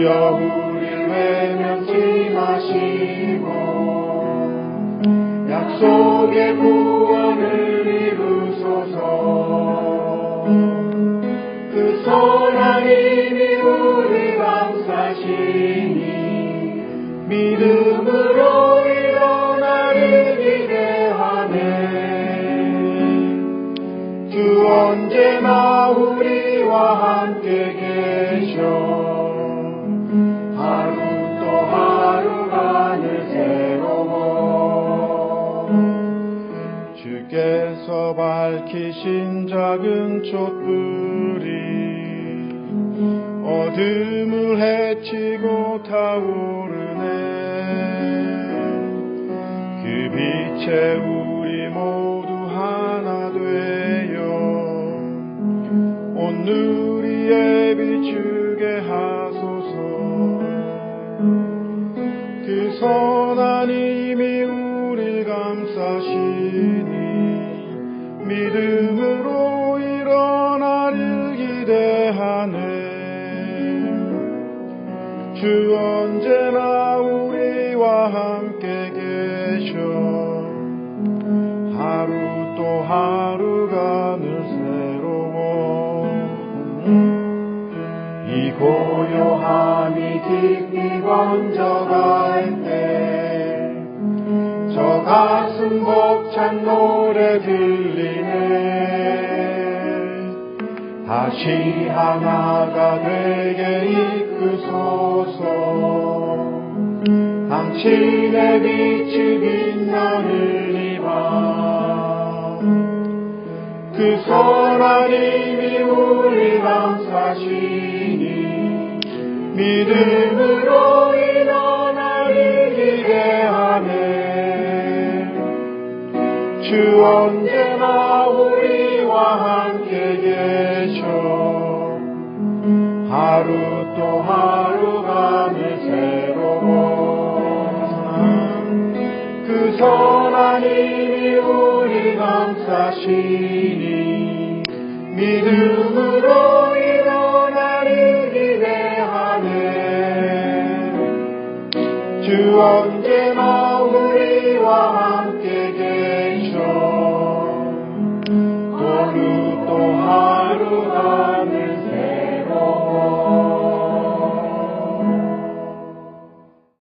주여 우릴 외면치 마시고 약속의 구원을 이루소서. 그 선하님이 우리 감싸시니 믿음으로 일어나를 기대하네. 주 언제나 우리와 함께 계셔 밝히신 작은 촛불이 어둠을 헤치고 타오르네. 그 빛에 우리 모두 하나 되어 온 누리에 비추게 하소서. 그 선하님이 우리 감싸시니 믿음으로 일어나를 기대하네. 주 언제나 우리와 함께 계셔. 하루 또 하루가 늘 새로워. 이 고요함이 깊이 번져갈 때 저 가슴 벅찬 노래 들리네. 다시 하나가 되게 이끄소서. 당신의 빛이 빛나는 이밤그 선하님이 우리 감싸시니 믿음으 주 언제나 우리와 함께 계셔. 하루 또 하루가 늘 새로워. 그 선하님이 우리 감싸시니 믿음으로